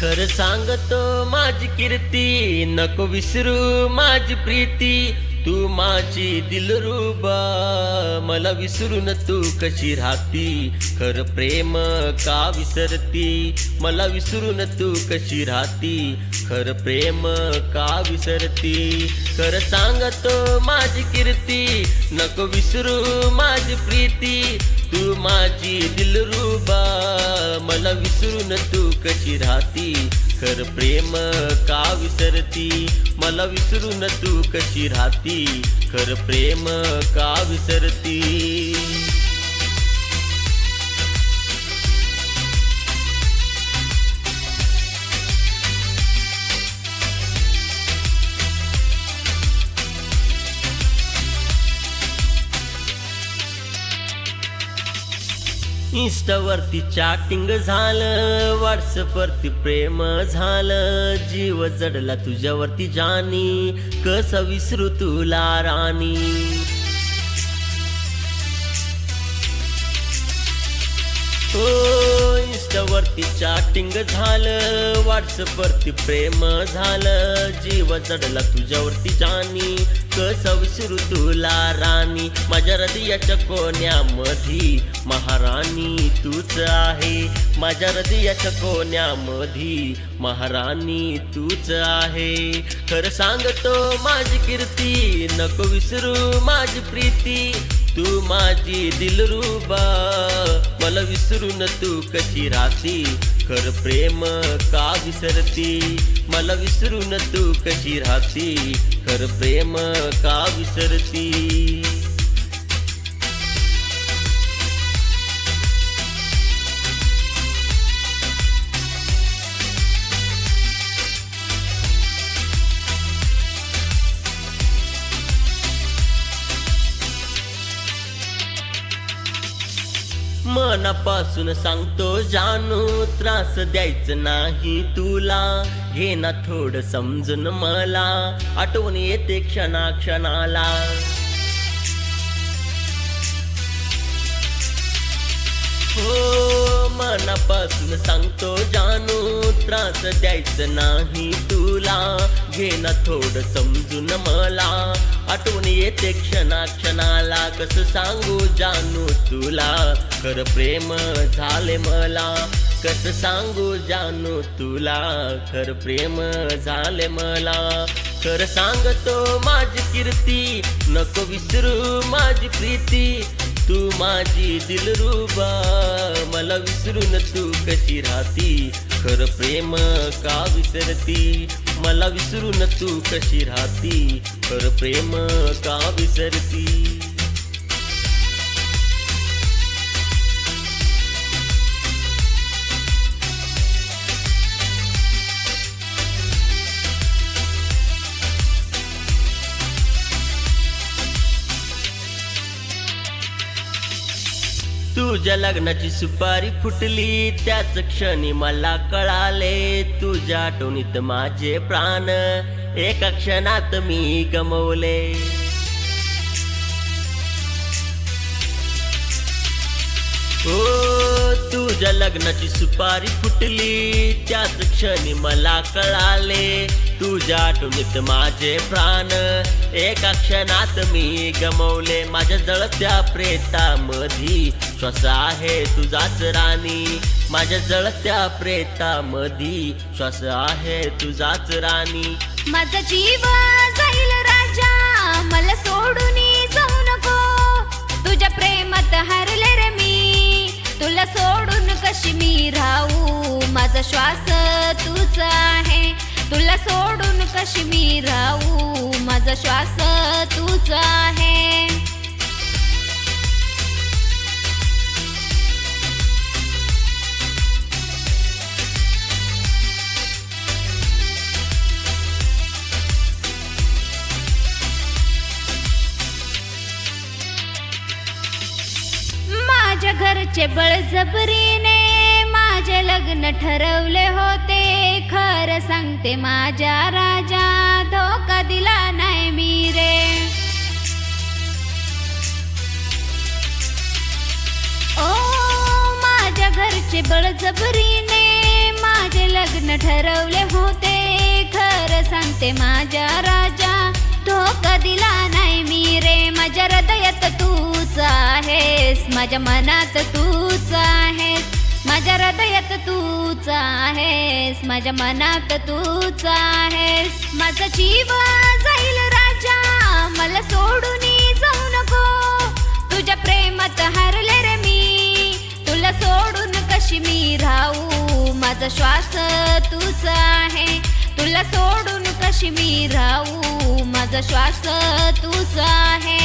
खर सांगतो माझी कीर्ती नको विसरू माझी प्रीती. तू माझी दिलरुबा. मला विसरून तू कशी राहती? खर प्रेम का विसरती? मला विसरून तू कशी राहती? खर प्रेम का विसरती? खर सांगतो माझी कीर्ती नको विसरू माझी प्रीती. तू माझी दिलरुबा मला विसरून तू कशी राहती? खर प्रेम का विसरती? मला विसरून तू कशी राहती? खर प्रेम का विसरती? इंस्टावरती चॅटिंग झालं व्हॉट्सअपवरती प्रेम झालं जीव जडला तुझ्यावरती जानी कसं विसरू तुला राणी? हो इंस्टावरती चॅटिंग झालं व्हॉट्सअपवरती प्रेम झालं जीव जडला तुझ्यावरती जानी विसरू तुला राणी. माझ्या हृदयाच्या कोण्यामधी महाराणी तूच आहे. माझ्या हृदयाच्या कोण्यामधी महाराणी तूच आहे. खरं सांगतो माझी कीर्ती नको विसरू माझी प्रीती. तू माझी दिलरूबा. मला विसरून तू कशी राहती? खर प्रेम का विसरती? मला विसरून तू कशी राहती? खर प्रेम का विसरती? मनापासून सांगतो जानू त्रास द्यायचं नाही तुला. घे ना थोडं समजून मला. आठवण येते क्षणा क्षणाला हो. मनापासून सांगतो जानू त्रास द्यायचं नाही तुला. घे ना थोडं समजून मला. आठवण येते क्षणा क्षणाला कसं सांगू जानू तुला. खर प्रेम झाले मला कसं सांगू जानू तुला. खर प्रेम झाले मला खर सांगतो माझी कीर्ती. नको विसरू माझी प्रीती. तू माझी दिलरुबा मला विसरून तू कशी राहती? खर प्रेम का विसरती? मला विसरून तू कशी राहती? खर प्रेम का विसरती? तुझ्या लग्नाची सुपारी फुटली त्याच क्षणी मला कळाले तुझ्या आठवणीत माझे प्राण. एका क्षणात मी गमवले. हो तुझ्या लग्नाची सुपारी फुटली त्याच क्षणी मला कळाले तुझ्या आठवणीत माझे प्राण. एका क्षणात मी गमवले माझ्या जळत्या प्रेतामधी. श्वास आहे तुझाच राणी. माझ्या जळत्या प्रेतामधी. श्वास आहे तुझाच राणी. माझा जीव जाईल राजा. मला सोडून जाऊ नको. तुझ्या प्रेमात हरले रे मी. तुला सोडून कशी मी राहू? माझा श्वास तूच आहे. तुला सोडून कशी मी राहू? माझा श्वास तूच आहे. चे बळजबरीने माझे लग्न ठरवले होते. खरं सांगते माझ्या राजा धोका दिला नाही मी रे. ओ माझ्या घरचे बळजबरीने माझे लग्न ठरवले होते. खरं सांगते माझ्या राजा धोका दिला नाही मी रे. माझ्या हृदयात तूच आहेस माझ्या मनात तूच आहेस. माझ्या हृदयात तूच आहेस माझ्या मनात तूच आहेस. माझा जीव जाईल राजा मला सोडून जाऊ नको. तुझ्या प्रेमात हरले रे मी तुला सोडून कशी मी राहू? माझा श्वास तूच आहे तुला सोडून कशी मी राहू? माझा श्वास तूच आहे.